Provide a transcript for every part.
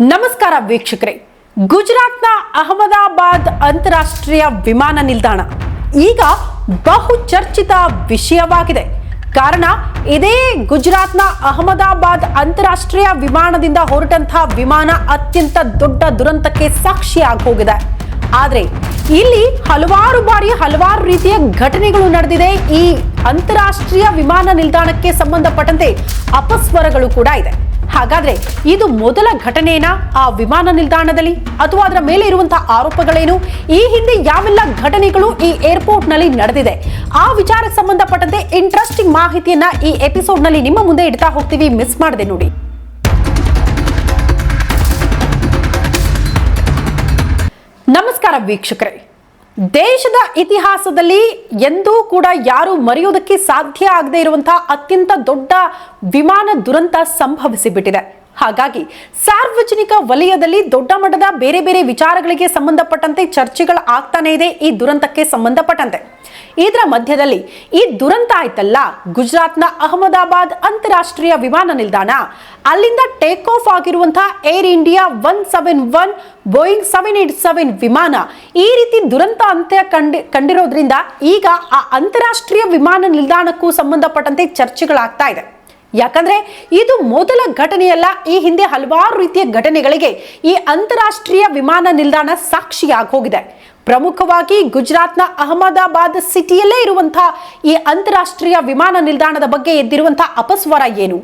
ನಮಸ್ಕಾರ ವೀಕ್ಷಕರೇ. ಗುಜರಾತ್ನ ಅಹಮದಾಬಾದ್ ಅಂತಾರಾಷ್ಟ್ರೀಯ ವಿಮಾನ ನಿಲ್ದಾಣ ಈಗ ಬಹು ಚರ್ಚಿತ ವಿಷಯವಾಗಿದೆ. ಕಾರಣ, ಇದೇ ಗುಜರಾತ್ನ ಅಹಮದಾಬಾದ್ ಅಂತಾರಾಷ್ಟ್ರೀಯ ವಿಮಾನದಿಂದ ಹೊರಟಂತಹ ವಿಮಾನ ಅತ್ಯಂತ ದೊಡ್ಡ ದುರಂತಕ್ಕೆ ಸಾಕ್ಷಿಯಾಗಿ ಹೋಗಿದೆ. ಆದರೆ, ಇಲ್ಲಿ ಹಲವಾರು ಬಾರಿ ಹಲವಾರು ರೀತಿಯ ಘಟನೆಗಳು ನಡೆದಿದೆ. ಈ ಅಂತಾರಾಷ್ಟ್ರೀಯ ವಿಮಾನ ನಿಲ್ದಾಣಕ್ಕೆ ಸಂಬಂಧಪಟ್ಟಂತೆ ಅಪಸ್ವರಗಳು ಕೂಡ ಇದೆ. ಹಾಗಾದ್ರೆ ಇದು ಮೊದಲ ಘಟನೆನಾ? ಆ ವಿಮಾನ ನಿಲ್ದಾಣದಲ್ಲಿ? ಅಥವಾ ಅದರ ಮೇಲೆ ಇರುವಂತಹ ಆರೋಪಗಳೇನು? ಈ ಹಿಂದೆ ಯಾವೆಲ್ಲ ಘಟನೆಗಳು ಈ ಏರ್ಪೋರ್ಟ್ನಲ್ಲಿ ನಡೆದಿದೆ? ಆ ವಿಚಾರಕ್ಕೆ ಸಂಬಂಧಪಟ್ಟಂತೆ ಇಂಟ್ರೆಸ್ಟಿಂಗ್ ಮಾಹಿತಿಯನ್ನ ಈ ಎಪಿಸೋಡ್ನಲ್ಲಿ ನಿಮ್ಮ ಮುಂದೆ ಇಡ್ತಾ ಹೋಗ್ತೀವಿ. ಮಿಸ್ ಮಾಡದೆ ನೋಡಿ. ನಮಸ್ಕಾರ ವೀಕ್ಷಕರೇ. ದೇಶದ ಇತಿಹಾಸದಲ್ಲಿ ಎಂದೂ ಕೂಡ ಯಾರು ಮರೆಯೋದಕ್ಕೆ ಸಾಧ್ಯ ಆಗದೆ ಇರುವಂತಹ ಅತ್ಯಂತ ದೊಡ್ಡ ವಿಮಾನ ದುರಂತ ಸಂಭವಿಸಿಬಿಟ್ಟಿದೆ. ಹಾಗಾಗಿ ಸಾರ್ವಜನಿಕ ವಲಯದಲ್ಲಿ ದೊಡ್ಡ ಮಟ್ಟದ ಬೇರೆ ಬೇರೆ ವಿಚಾರಗಳಿಗೆ ಸಂಬಂಧಪಟ್ಟಂತೆ ಚರ್ಚೆಗಳು ಆಗ್ತಾನೆ ಇದೆ ಈ ದುರಂತಕ್ಕೆ ಸಂಬಂಧಪಟ್ಟಂತೆ. ಇದರ ಮಧ್ಯದಲ್ಲಿ ಈ ದುರಂತ ಆಯ್ತಲ್ಲ, ಗುಜರಾತ್ನ ಅಹಮದಾಬಾದ್ ಅಂತಾರಾಷ್ಟ್ರೀಯ ವಿಮಾನ ನಿಲ್ದಾಣ. ಅಲ್ಲಿಂದ ಟೇಕ್ ಆಫ್ ಆಗಿರುವಂತಹ air India one seven one Boeing seven eight seven ವಿಮಾನ ಈ ರೀತಿ ದುರಂತ ಅಂತ್ಯ ಕಂಡಿ, ಕಂಡಿರೋದ್ರಿಂದ ಈಗ ಆ ಅಂತಾರಾಷ್ಟ್ರೀಯ ವಿಮಾನ ನಿಲ್ದಾಣಕ್ಕೂ ಸಂಬಂಧಪಟ್ಟಂತೆ ಚರ್ಚೆಗಳಾಗ್ತಾ ಇದೆ. ಯಾಕಂದ್ರೆ ಇದು ಮೊದಲ ಘಟನೆಯಲ್ಲ, ಈ ಹಿಂದೆ ಹಲವಾರು ರೀತಿಯ ಘಟನೆಗಳಿಗೆ ಈ ಅಂತಾರಾಷ್ಟ್ರೀಯ ವಿಮಾನ ನಿಲ್ದಾಣ ಸಾಕ್ಷಿಯಾಗಿ ಹೋಗಿದೆ ಪ್ರಮುಖವಾಗಿ ಗುಜರಾತ್ನ ಅಹಮದಾಬಾದ್ ಸಿಟಿಯಲ್ಲೇ ಇರುವಂತಹ ಈ ಅಂತಾರಾಷ್ಟ್ರೀಯ ವಿಮಾನ ನಿಲ್ದಾಣದ ಬಗ್ಗೆ ಎದ್ದಿರುವಂತಹ ಅಪಸ್ವರ ಏನು?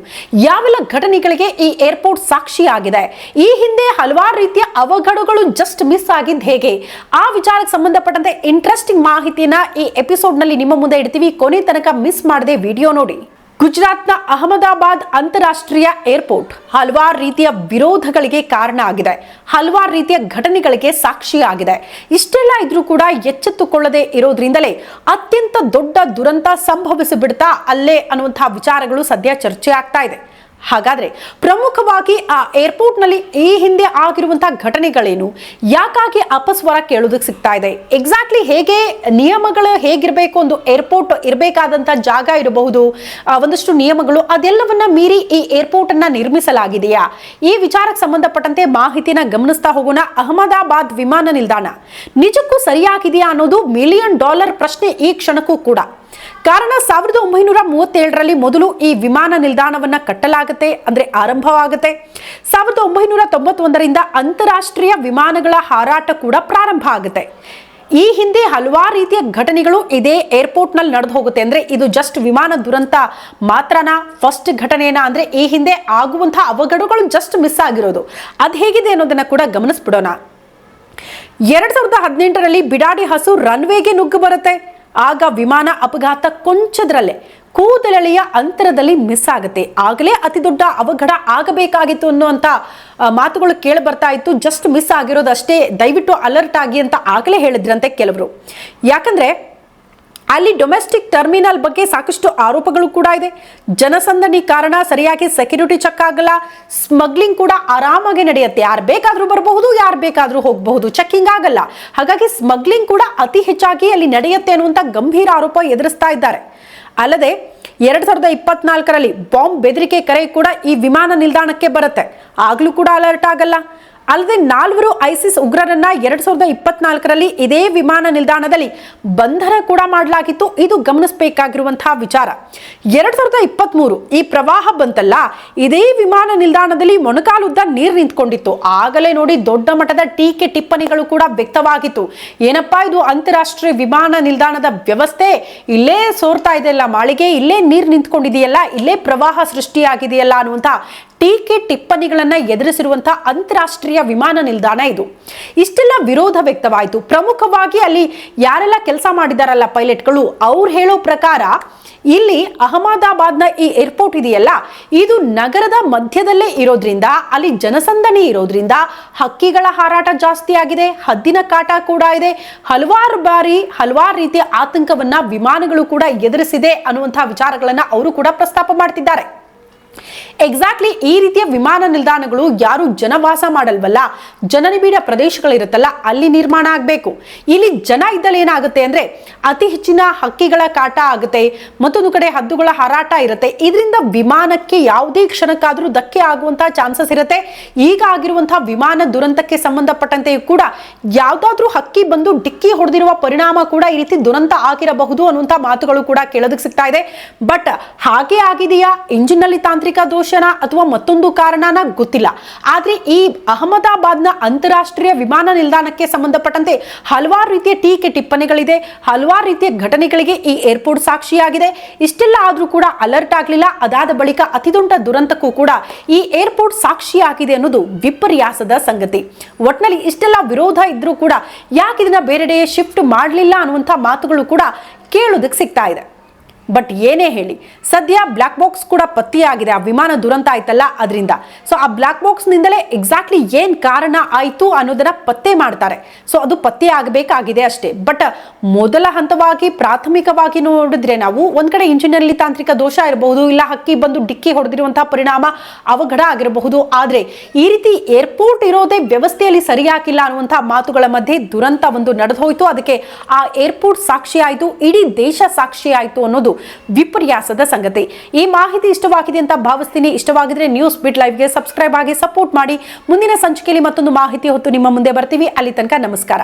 ಯಾವೆಲ್ಲ ಘಟನೆಗಳಿಗೆ ಈ ಏರ್ಪೋರ್ಟ್ ಸಾಕ್ಷಿಯಾಗಿದೆ? ಈ ಹಿಂದೆ ಹಲವಾರು ರೀತಿಯ ಅವಘಡಗಳು ಜಸ್ಟ್ ಮಿಸ್ ಆಗಿದ್ದು ಹೇಗೆ? ಆ ವಿಚಾರಕ್ಕೆ ಸಂಬಂಧಪಟ್ಟಂತೆ ಇಂಟ್ರೆಸ್ಟಿಂಗ್ ಮಾಹಿತಿನ ಈ ಎಪಿಸೋಡ್ನಲ್ಲಿ ನಿಮ್ಮ ಮುಂದೆ ಇಡ್ತೀವಿ. ಕೊನೆ ತನಕ ಮಿಸ್ ಮಾಡದೆ ವಿಡಿಯೋ ನೋಡಿ. ಗುಜರಾತ್ನ ಅಹಮದಾಬಾದ್ ಅಂತಾರಾಷ್ಟ್ರೀಯ ಏರ್ಪೋರ್ಟ್ ಹಲವಾರು ರೀತಿಯ ವಿರೋಧಗಳಿಗೆ ಕಾರಣ ಆಗಿದೆ. ಹಲವಾರು ರೀತಿಯ ಘಟನೆಗಳಿಗೆ ಸಾಕ್ಷಿಯಾಗಿದೆ. ಇಷ್ಟೆಲ್ಲ ಇದ್ರೂ ಕೂಡ ಎಚ್ಚೆತ್ತುಕೊಳ್ಳದೆ ಇರೋದ್ರಿಂದಲೇ ಅತ್ಯಂತ ದೊಡ್ಡ ದುರಂತ ಸಂಭವಿಸಿಬಿಡ್ತಾ ಅಲ್ಲೇ ಅನ್ನುವಂತಹ ವಿಚಾರಗಳು ಸದ್ಯ ಚರ್ಚೆ ಆಗ್ತಾ ಇದೆ. ಹಾಗಾದ್ರೆ ಪ್ರಮುಖವಾಗಿ ಆ ಏರ್ಪೋರ್ಟ್ನಲ್ಲಿ ಈ ಹಿಂದೆ ಆಗಿರುವಂತಹ ಘಟನೆಗಳೇನು? ಯಾಕಾಗಿ ಅಪಸ್ವರ ಕೇಳೋದಕ್ಕೆ ಸಿಗ್ತಾ ಇದೆ? ಎಕ್ಸಾಕ್ಟ್ಲಿ ಹೇಗೆ ನಿಯಮಗಳು ಹೇಗಿರಬೇಕು? ಒಂದು ಏರ್ಪೋರ್ಟ್ ಇರಬೇಕಾದಂತ ಜಾಗ ಇರಬಹುದು. ಒಂದಷ್ಟು ನಿಯಮಗಳು, ಅದೆಲ್ಲವನ್ನ ಮೀರಿ ಈ ಏರ್ಪೋರ್ಟ್ ಅನ್ನ ನಿರ್ಮಿಸಲಾಗಿದೆಯಾ? ಈ ವಿಚಾರಕ್ಕೆ ಸಂಬಂಧಪಟ್ಟಂತೆ ಮಾಹಿತಿನ ಗಮನಿಸ್ತಾ ಹೋಗೋಣ. ಅಹಮದಾಬಾದ್ ವಿಮಾನ ನಿಲ್ದಾಣ. ನಿಜಕ್ಕೂ ಸರಿಯಾಗಿದೆಯಾ ಅನ್ನೋದು ಮಿಲಿಯನ್ ಡಾಲರ್ ಪ್ರಶ್ನೆ ಈ ಕ್ಷಣಕ್ಕೂ ಕೂಡ. ಕಾರಣ ಸಾವಿರದ ಒಂಬೈನೂರ ಮೂವತ್ತೇಳರಲ್ಲಿ ಮೊದಲು ಈ ವಿಮಾನ ನಿಲ್ದಾಣವನ್ನು ಕಟ್ಟಲಾಗುತ್ತೆ, ಅಂದ್ರೆ ಆರಂಭವಾಗುತ್ತೆ. ಸಾವಿರದ ಒಂಬೈನೂರ ತೊಂಬತ್ತೊಂದರಿಂದ ಅಂತಾರಾಷ್ಟ್ರೀಯ ವಿಮಾನಗಳ ಹಾರಾಟ ಕೂಡ ಪ್ರಾರಂಭ ಆಗುತ್ತೆ. ಈ ಹಿಂದೆ ಹಲವಾರು ರೀತಿಯ ಘಟನೆಗಳು ಇದೇ ಏರ್ಪೋರ್ಟ್ನಲ್ಲಿ ನಡೆದು ಹೋಗುತ್ತೆ. ಅಂದರೆ ಇದು ಜಸ್ಟ್ ವಿಮಾನ ದುರಂತ ಮಾತ್ರನಾ ಫಸ್ಟ್ ಘಟನೆನಾ, ಅಂದರೆ ಈ ಹಿಂದೆ ಆಗುವಂತಹ ಅವಘಡಗಳು ಜಸ್ಟ್ ಮಿಸ್ ಆಗಿರೋದು. ಅದು ಹೇಗಿದೆ ಅನ್ನೋದನ್ನ ಕೂಡ ಗಮನಿಸ್ಬಿಡೋಣ. ಎರಡ್ ಸಾವಿರದ ಹದಿನೆಂಟರಲ್ಲಿ ಬಿಡಾಡಿ ಹಸು ರನ್ವೇಗೆ ನುಗ್ಗು ಬರುತ್ತೆ. ಆಗ ವಿಮಾನ ಅಪಘಾತ ಕೊಂಚದ್ರಲ್ಲೇ ಕೂದಲೆಳೆಯ ಅಂತರದಲ್ಲಿ ಮಿಸ್ ಆಗುತ್ತೆ. ಆಗಲೇ ಅತಿ ದೊಡ್ಡ ಅವಘಡ ಆಗಬೇಕಾಗಿತ್ತು ಅನ್ನುವಂತ ಮಾತುಗಳು ಕೇಳಿ ಬರ್ತಾ ಇತ್ತು. ಜಸ್ಟ್ ಮಿಸ್ ಆಗಿರೋದು ಅಷ್ಟೇ ದಯವಿಟ್ಟು ಅಲರ್ಟ್ ಆಗಿ ಅಂತ ಆಗಲೇ ಹೇಳಿದ್ರಂತೆ ಕೆಲವರು. ಯಾಕಂದ್ರೆ ಅಲ್ಲಿ ಡೊಮೆಸ್ಟಿಕ್ ಟರ್ಮಿನಲ್ ಬಗ್ಗೆ ಸಾಕಷ್ಟು ಆರೋಪಗಳು ಕೂಡ ಇದೆ. ಜನಸಂದಣಿ ಕಾರಣ ಸರಿಯಾಗಿ ಸೆಕ್ಯೂರಿಟಿ ಚೆಕ್ ಆಗಲ್ಲ. ಸ್ಮಗ್ಲಿಂಗ್ ಕೂಡ ಆರಾಮಾಗಿ ನಡೆಯುತ್ತೆ. ಯಾರು ಬೇಕಾದರೂ ಬರಬಹುದು, ಯಾರು ಬೇಕಾದರೂ ಹೋಗಬಹುದು. ಚೆಕ್ಕಿಂಗ್ ಆಗಲ್ಲ. ಹಾಗಾಗಿ ಸ್ಮಗ್ಲಿಂಗ್ ಕೂಡ ಅತಿ ಹೆಚ್ಚಾಗಿ ಅಲ್ಲಿ ನಡೆಯುತ್ತೆ ಅನ್ನುವಂಥ ಗಂಭೀರ ಆರೋಪ ಎದುರಿಸ್ತಾ ಇದ್ದಾರೆ. ಅಲ್ಲದೆ, ಎರಡ್ ಸಾವಿರದ ಇಪ್ಪತ್ನಾಲ್ಕರಲ್ಲಿ ಬಾಂಬ್ ಬೆದರಿಕೆ ಕರೆ ಕೂಡ ಈ ವಿಮಾನ ನಿಲ್ದಾಣಕ್ಕೆ ಬರುತ್ತೆ. ಆಗ್ಲೂ ಕೂಡ ಅಲರ್ಟ್ ಆಗಲ್ಲ. ಅಲ್ಲದೆ ನಾಲ್ವರು ಐಸಿಸ್ ಉಗ್ರರನ್ನ ಎರಡ್ ಸಾವಿರದ ಇಪ್ಪತ್ನಾಲ್ಕರಲ್ಲಿ ಇದೇ ವಿಮಾನ ನಿಲ್ದಾಣದಲ್ಲಿ ಬಂಧನ ಕೂಡ ಮಾಡಲಾಗಿತ್ತು. ಇದು ಗಮನಿಸಬೇಕಾಗಿರುವಂತಹ ವಿಚಾರ. ಎರಡ್ ಸಾವಿರದ ಇಪ್ಪತ್ಮೂರು ಈ ಪ್ರವಾಹ ಬಂತಲ್ಲ, ಇದೇ ವಿಮಾನ ನಿಲ್ದಾಣದಲ್ಲಿ ಮೊಣಕಾಲುದ್ದ ನೀರು ನಿಂತ್ಕೊಂಡಿತ್ತು. ಆಗಲೇ ನೋಡಿ ದೊಡ್ಡ ಮಟ್ಟದ ಟೀಕೆ ಟಿಪ್ಪಣಿಗಳು ಕೂಡ ವ್ಯಕ್ತವಾಗಿತ್ತು. ಏನಪ್ಪಾ ಇದು ಅಂತಾರಾಷ್ಟ್ರೀಯ ವಿಮಾನ ನಿಲ್ದಾಣದ ವ್ಯವಸ್ಥೆ? ಇಲ್ಲೇ ಸೋರ್ತಾ ಇದೆಯಲ್ಲ ಮಾಳಿಗೆ, ಇಲ್ಲೇ ನೀರು ನಿಂತ್ಕೊಂಡಿದೆಯಲ್ಲ, ಇಲ್ಲೇ ಪ್ರವಾಹ ಸೃಷ್ಟಿಯಾಗಿದೆಯಲ್ಲ ಅನ್ನುವಂಥ ಟೀಕೆ ಟಿಪ್ಪಣಿಗಳನ್ನ ಎದುರಿಸಿರುವಂತಹ ಅಂತಾರಾಷ್ಟ್ರೀಯ ವಿಮಾನ ನಿಲ್ದಾಣ ಇದು. ಇಷ್ಟೆಲ್ಲ ವಿರೋಧ ವ್ಯಕ್ತವಾಯಿತು. ಪ್ರಮುಖವಾಗಿ ಅಲ್ಲಿ ಯಾರೆಲ್ಲ ಕೆಲಸ ಮಾಡಿದಾರಲ್ಲ ಪೈಲಟ್ಗಳು, ಅವ್ರು ಹೇಳೋ ಪ್ರಕಾರ ಇಲ್ಲಿ ಅಹಮದಾಬಾದ್ನ ಈ ಏರ್ಪೋರ್ಟ್ ಇದೆಯಲ್ಲ, ಇದು ನಗರದ ಮಧ್ಯದಲ್ಲೇ ಇರೋದ್ರಿಂದ, ಅಲ್ಲಿ ಜನಸಂದಣಿ ಇರೋದ್ರಿಂದ ಹಕ್ಕಿಗಳ ಹಾರಾಟ ಜಾಸ್ತಿ ಆಗಿದೆ, ಹದ್ದಿನ ಕಾಟ ಕೂಡ ಇದೆ, ಹಲವಾರು ಬಾರಿ, ಹಲವಾರು ರೀತಿಯ ಆತಂಕವನ್ನ ವಿಮಾನಗಳು ಕೂಡ ಎದುರಿಸಿದೆ ಅನ್ನುವಂತಹ ವಿಚಾರಗಳನ್ನ ಅವರು ಕೂಡ ಪ್ರಸ್ತಾಪ ಮಾಡ್ತಿದ್ದಾರೆ. ಎಕ್ಸಾಕ್ಟ್ಲಿ ಈ ರೀತಿಯ ವಿಮಾನ ನಿಲ್ದಾಣಗಳು ಯಾರು ಜನವಾಸ ಮಾಡಲ್ವಲ್ಲ. ಜನನಿಬಿಡ ಪ್ರದೇಶಗಳಿರುತ್ತಲ್ಲ, ಅಲ್ಲಿ ನಿರ್ಮಾಣ ಆಗಬೇಕು. ಇಲ್ಲಿ ಜನ ಇದ್ದಲ್ಲಿ ಏನಾಗುತ್ತೆ ಅಂದ್ರೆ, ಅತಿ ಹೆಚ್ಚಿನ ಹಕ್ಕಿಗಳ ಕಾಟ ಆಗುತ್ತೆ, ಮತ್ತೊಂದು ಕಡೆ ಹದ್ದುಗಳ ಹಾರಾಟ ಇರುತ್ತೆ. ಇದರಿಂದ ವಿಮಾನಕ್ಕೆ ಯಾವುದೇ ಕ್ಷಣಕ್ಕಾದರೂ ಧಕ್ಕೆ ಆಗುವಂತಹ ಚಾನ್ಸಸ್ ಇರುತ್ತೆ. ಈಗ ಆಗಿರುವಂತಹ ವಿಮಾನ ದುರಂತಕ್ಕೆ ಸಂಬಂಧಪಟ್ಟಂತೆಯೂ ಕೂಡ ಯಾವ್ದಾದ್ರೂ ಹಕ್ಕಿ ಬಂದು ಡಿಕ್ಕಿ ಹೊಡೆದಿರುವ ಪರಿಣಾಮ ಕೂಡ ಈ ರೀತಿ ದುರಂತ ಆಗಿರಬಹುದು ಅನ್ನುವಂಥ ಮಾತುಗಳು ಕೂಡ ಕೇಳೋದಕ್ಕೆ ಸಿಗ್ತಾ ಇದೆ. ಬಟ್ ಹಾಗೆ ಆಗಿದೆಯಾ? ಇಂಜಿನ್ನಲ್ಲಿ ತಾಂತ್ರಿಕ ದೋಷನ ಅಥವಾ ಮತ್ತೊಂದು ಕಾರಣನ ಗೊತ್ತಿಲ್ಲ. ಆದ್ರೆ ಈ ಅಹಮದಾಬಾದ್ನ ಅಂತಾರಾಷ್ಟ್ರೀಯ ವಿಮಾನ ನಿಲ್ದಾಣಕ್ಕೆ ಸಂಬಂಧಪಟ್ಟಂತೆ ಹಲವಾರು ರೀತಿಯ ಟೀಕೆ ಟಿಪ್ಪಣಿಗಳಿದೆ. ಹಲವಾರು ರೀತಿಯ ಘಟನೆಗಳಿಗೆ ಈ ಏರ್ಪೋರ್ಟ್ ಸಾಕ್ಷಿಯಾಗಿದೆ. ಇಷ್ಟೆಲ್ಲ ಆದ್ರೂ ಕೂಡ ಅಲರ್ಟ್ ಆಗಲಿಲ್ಲ. ಅದಾದ ಬಳಿಕ ಅತಿದೊಡ್ಡ ದುರಂತಕ್ಕೂ ಕೂಡ ಈ ಏರ್ಪೋರ್ಟ್ ಸಾಕ್ಷಿಯಾಗಿದೆ ಅನ್ನೋದು ವಿಪರ್ಯಾಸದ ಸಂಗತಿ. ಒಟ್ನಲ್ಲಿ ಇಷ್ಟೆಲ್ಲ ವಿರೋಧ ಇದ್ರೂ ಕೂಡ ಯಾಕೆ ಇದನ್ನ ಬೇರೆಡೆ ಶಿಫ್ಟ್ ಮಾಡಲಿಲ್ಲ ಅನ್ನುವಂಥ ಮಾತುಗಳು ಕೂಡ ಕೇಳೋದಕ್ಕೆ ಸಿಗ್ತಾ ಇದೆ. ಬಟ್ ಏನೇ ಹೇಳಿ, ಸದ್ಯ ಬ್ಲ್ಯಾಕ್ ಬಾಕ್ಸ್ ಕೂಡ ಪತ್ತೆಯಾಗಿದೆ. ಆ ವಿಮಾನ ದುರಂತ ಆಯ್ತಲ್ಲ ಅದರಿಂದ. ಸೊ ಆ ಬ್ಲ್ಯಾಕ್ ಬಾಕ್ಸ್ನಿಂದಲೇ ಎಕ್ಸಾಕ್ಟ್ಲಿ ಏನು ಕಾರಣ ಆಯಿತು ಅನ್ನೋದನ್ನ ಪತ್ತೆ ಮಾಡ್ತಾರೆ. ಸೊ ಅದು ಪತ್ತೆ ಆಗಬೇಕಾಗಿದೆ ಅಷ್ಟೇ. ಬಟ್ ಮೊದಲ ಹಂತವಾಗಿ ಪ್ರಾಥಮಿಕವಾಗಿ ನೋಡಿದ್ರೆ ನಾವು ಒಂದು ಕಡೆ ಇಂಜಿನಿಯರ್ಲಿ ತಾಂತ್ರಿಕ ದೋಷ ಇರಬಹುದು, ಇಲ್ಲ ಹಕ್ಕಿ ಬಂದು ಡಿಕ್ಕಿ ಹೊಡೆದಿರುವಂತಹ ಪರಿಣಾಮ ಅವಘಡ ಆಗಿರಬಹುದು. ಆದ್ರೆ ಈ ರೀತಿ ಏರ್ಪೋರ್ಟ್ ಇರೋದೇ ವ್ಯವಸ್ಥೆಯಲ್ಲಿ ಸರಿಯಾಗಿಲ್ಲ ಅನ್ನುವಂತಹ ಮಾತುಗಳ ಮಧ್ಯೆ ದುರಂತ ಒಂದು ನಡೆದು ಹೋಯಿತು ಅದಕ್ಕೆ ಆ ಏರ್ಪೋರ್ಟ್ ಸಾಕ್ಷಿ ಆಯಿತು, ಇಡೀ ದೇಶ ಸಾಕ್ಷಿ ಆಯಿತು ವಿಪರ್ಯಾಸದ ಸಂಗತಿ. ಈ ಮಾಹಿತಿ ಇಷ್ಟವಾಗಿದೆ ಅಂತ ಭಾವಿಸ್ತೀನಿ. ಇಷ್ಟವಾಗಿದ್ರೆ ನ್ಯೂಸ್ ಬಿಟ್ ಲೈವ್ಗೆ ಸಬ್ಸ್ಕ್ರೈಬ್ ಆಗಿ ಸಪೋರ್ಟ್ ಮಾಡಿ. ಮುಂದಿನ ಸಂಚಿಕೆಯಲ್ಲಿ ಮತ್ತೊಂದು ಮಾಹಿತಿ ಹೊತ್ತು ನಿಮ್ಮ ಮುಂದೆ ಬರ್ತೀವಿ. ಅಲ್ಲಿ ತನಕ ನಮಸ್ಕಾರ.